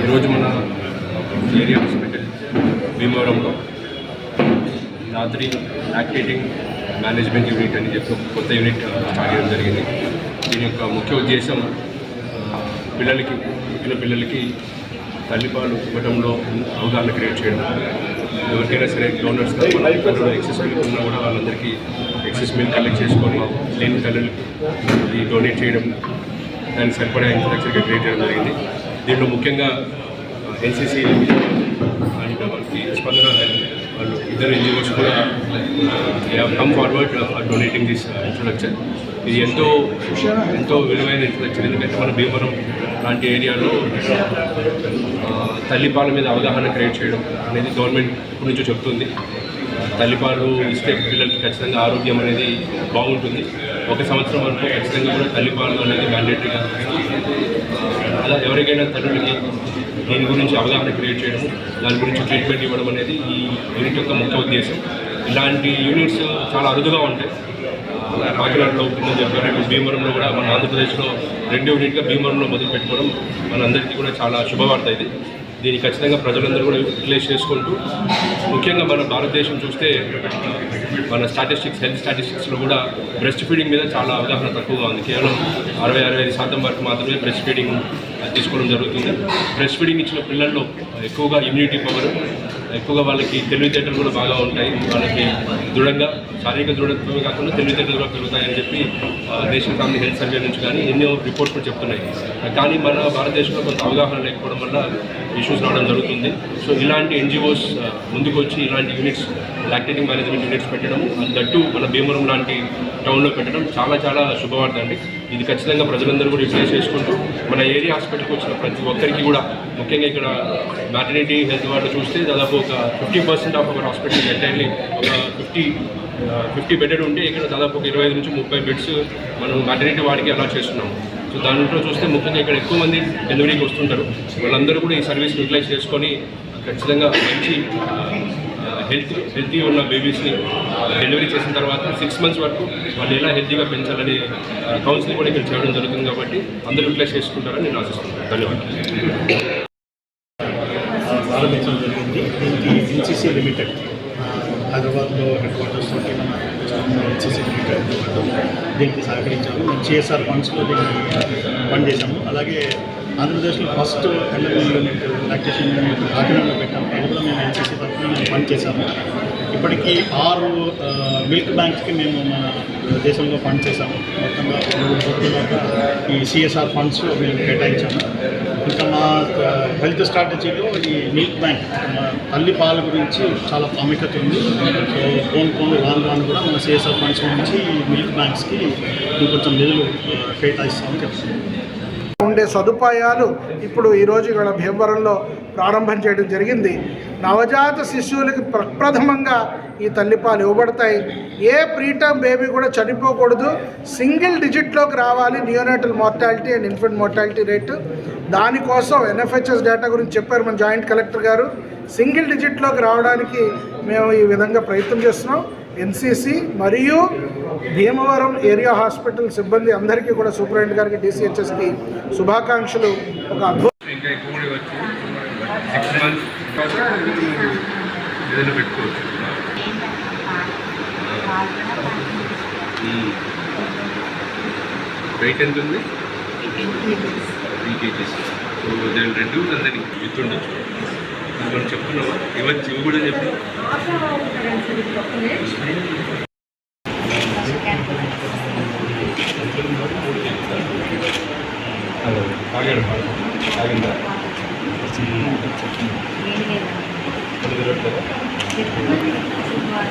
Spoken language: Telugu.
ఈరోజు మన ఏరియా హాస్పిటల్ భీమవరంలో రాత్రి యాక్టివేటింగ్ మేనేజ్మెంట్ యూనిట్ అని చెప్పి కొత్త యూనిట్ స్టార్ట్ చేయడం జరిగింది. దీని యొక్క ముఖ్య ఉద్దేశం పిల్లలకి పుట్టిన పిల్లలకి తల్లిపాలు ఇవ్వడంలో అవగాహన క్రియేట్ చేయడం. ఎవరికైనా సరే డోనర్స్ ఎక్సెస్ మిల్క్ ఉన్నా కూడా వాళ్ళందరికీ ఎక్సెస్ మిల్క్ కలెక్ట్ చేసుకొని లేని తల్లులకి ఇది డొనేట్ చేయడం దానికి సరిపడా ఇన్ఫ్రాస్ట్రక్చర్గా క్రియేట్ చేయడం జరిగింది. దీంట్లో ముఖ్యంగా ఎన్సీసీ అండ్ మనకి ఇద్దరు ఎన్జిఓస్ కూడా come forward donating this infrastructure ఇది ఎంతో ఎంతో విలువైన ఇన్ఫ్రాస్ట్రక్చర్ ఎందుకంటే మన భీమవరం లాంటి ఏరియాలో తల్లిపాల మీద అవగాహన క్రియేట్ చేయడం అనేది గవర్నమెంట్ ఇప్పటి నుంచో చెప్తుంది. తల్లిపాలు ఇస్తే పిల్లలకి ఖచ్చితంగా ఆరోగ్యం అనేది బాగుంటుంది. ఒక సంవత్సరం వరకు ఖచ్చితంగా కూడా తల్లిపాలు అనేది మ్యాండేటరీగా అలా ఎవరికైనా తల్లులకి దీని గురించి అవగాహన క్రియేట్ చేయడం దాని గురించి ట్రీట్మెంట్ ఇవ్వడం అనేది ఈ యూనిట్ యొక్క ముఖ్య ఉద్దేశం. ఇలాంటి యూనిట్స్ చాలా అరుదుగా ఉంటాయి. కాకినాడలో ఉందని చెప్పారు భీమవరంలో కూడా మన ఆంధ్రప్రదేశ్లో రెండు యూనిట్గా భీమవరంలో మొదలు పెట్టుకోవడం మనందరికీ కూడా చాలా శుభవార్త ఇది. దీన్ని ఖచ్చితంగా ప్రజలందరూ కూడా యూటిలైజ్ చేసుకుంటూ ముఖ్యంగా మన భారతదేశం చూస్తే మన స్టాటిస్టిక్స్ హెల్త్ స్టాటిస్టిక్స్లో కూడా బ్రెస్ట్ ఫీడింగ్ మీద చాలా అవగాహన తక్కువగా ఉంది. కేవలం అరవై అరవై ఐదు శాతం వరకు మాత్రమే బ్రెస్ట్ ఫీడింగ్ తీసుకోవడం జరుగుతుంది. బ్రెస్ట్ ఫీడింగ్ ఇచ్చిన పిల్లల్లో ఎక్కువగా ఇమ్యూనిటీ పవర్ ఎక్కువగా వాళ్ళకి తెలివితేటలు కూడా బాగా ఉంటాయి. వాళ్ళకి దృఢంగా శారీరక దృఢత్వమే కాకుండా తెలివితేటలు కూడా పెరుగుతాయని చెప్పి నేషనల్ ఫ్యామిలీ హెల్త్ సర్వే నుంచి కానీ ఎన్నో రిపోర్ట్స్ కూడా చెప్తున్నాయి. కానీ మన భారతదేశంలో కొంత అవగాహన లేకపోవడం వల్ల ఇష్యూస్ రావడం జరుగుతుంది. సో ఇలాంటి ఎన్జిఓస్ ముందుకు వచ్చి ఇలాంటి యూనిట్స్ లాక్టేటింగ్ మేనేజ్మెంట్ యూనిట్స్ పెట్టడం దట్టు మన భీమవరం లాంటి టౌన్లో పెట్టడం చాలా చాలా శుభవార్త అండి. ఇది ఖచ్చితంగా ప్రజలందరూ కూడా యూటిలైజ్ చేసుకుంటూ మన ఏరియా హాస్పిటల్కి వచ్చిన ప్రతి ఒక్కరికి కూడా ముఖ్యంగా ఇక్కడ మ్యాటర్నిటీ హెల్త్ వాళ్ళు చూస్తే దాదాపు ఒక fifty percent of our hospital entirely ఒక ఫిఫ్టీ ఫిఫ్టీ బెడెడ్ ఉంటే ఇక్కడ దాదాపు ఒక ఇరవై నుంచి ముప్పై బెడ్స్ మనం మ్యాటర్నిటీ వాడికి అలా చేస్తున్నాం సో దాంట్లో చూస్తే ముఖ్యంగా ఇక్కడ ఎక్కువ మంది డెలివరీకి వస్తుంటారు. వాళ్ళందరూ కూడా ఈ సర్వీస్ యూటిలైజ్ చేసుకొని ఖచ్చితంగా మంచి హెల్త్ హెల్తీ ఉన్న బేబీస్ని డెలివరీ చేసిన తర్వాత సిక్స్ మంత్స్ వరకు వాళ్ళు ఎలా హెల్తీగా పెంచాలని కౌన్సిలింగ్ కూడా ఇక్కడ చేయడం జరుగుతుంది కాబట్టి అందరూ యూటిలైజ్ చేసుకుంటారని నేను ఆశిస్తున్నాను. ధన్యవాదాలు. ప్రారంభించడం జరిగింది దీనికి ఎన్సీసీ లిమిటెడ్ హైదరాబాద్లో హెడ్ క్వార్టర్స్ తోటి మన ఎన్సీసీ లిమిటెడ్ దీనికి సహకరించాము. మేము సిఎస్ఆర్ ఫండ్స్లో దీన్ని ఫండ్ చేశాము అలాగే ఆంధ్రప్రదేశ్లో first LLL unit lactation unit కాకినాడలో పెట్టాము అది కూడా మేము ఎన్సీసీ తరఫున మేము ఇప్పటికీ ఆరు మిల్క్ బ్యాంక్స్కి మేము మన దేశంలో ఫండ్ చేశాము. మొత్తంగా మూడు కోట్ల దాకా ఈ సిఎస్ఆర్ ఫండ్స్ మేము కేటాయించాము. ఇంకా మా హెల్త్ స్ట్రాటజీలో ఈ మిల్క్ బ్యాంక్ తల్లి పాల గురించి చాలా ప్రాముఖ్యత ఉంది. సో ఫోన్ ఫోన్ రాను రాను కూడా మన సిఎస్ఆర్ ఫండ్స్ నుంచి మిల్క్ బ్యాంక్స్కి ఇంకొంచెం నిధులు కేటాయిస్తామని చెప్తున్నాం ఉండే సదుపాయాలు ఇప్పుడు ఈరోజు ఇక్కడ భీమవరంలో ప్రారంభం చేయడం జరిగింది. నవజాత శిశువులకి ప్రప్రథమంగా ఈ తల్లిపాలు ఇవ్వబడతాయి. ఏ ప్రీటర్మ్ బేబీ కూడా చనిపోకూడదు. సింగిల్ డిజిట్లోకి రావాలి neonatal mortality and infant mortality rate. దానికోసం ఎన్ఎఫ్హెచ్ఎస్ డేటా గురించి చెప్పారు మన జాయింట్ కలెక్టర్ గారు. సింగిల్ డిజిట్లోకి రావడానికి మేము ఈ విధంగా ప్రయత్నం చేస్తున్నాం. ఎన్సీసీ మరియు భీమవరం ఏరియా హాస్పిటల్ సిబ్బంది అందరికీ కూడా సూపరింటెండెంట్ గారికి డీసీహెచ్ఎస్కి శుభాకాంక్షలు. ఒక అద్భుత వెయిట్ ఎంత ఉంది? త్రీ కేజీస్ సో దాని రెండు దానికి విత్ ఉండొచ్చు. మనం చెప్తున్నావా? ఇవ్వచ్చు ఇవి కూడా చెప్పి. అదే ఆగాడు ఆగిందా? చెప్పండి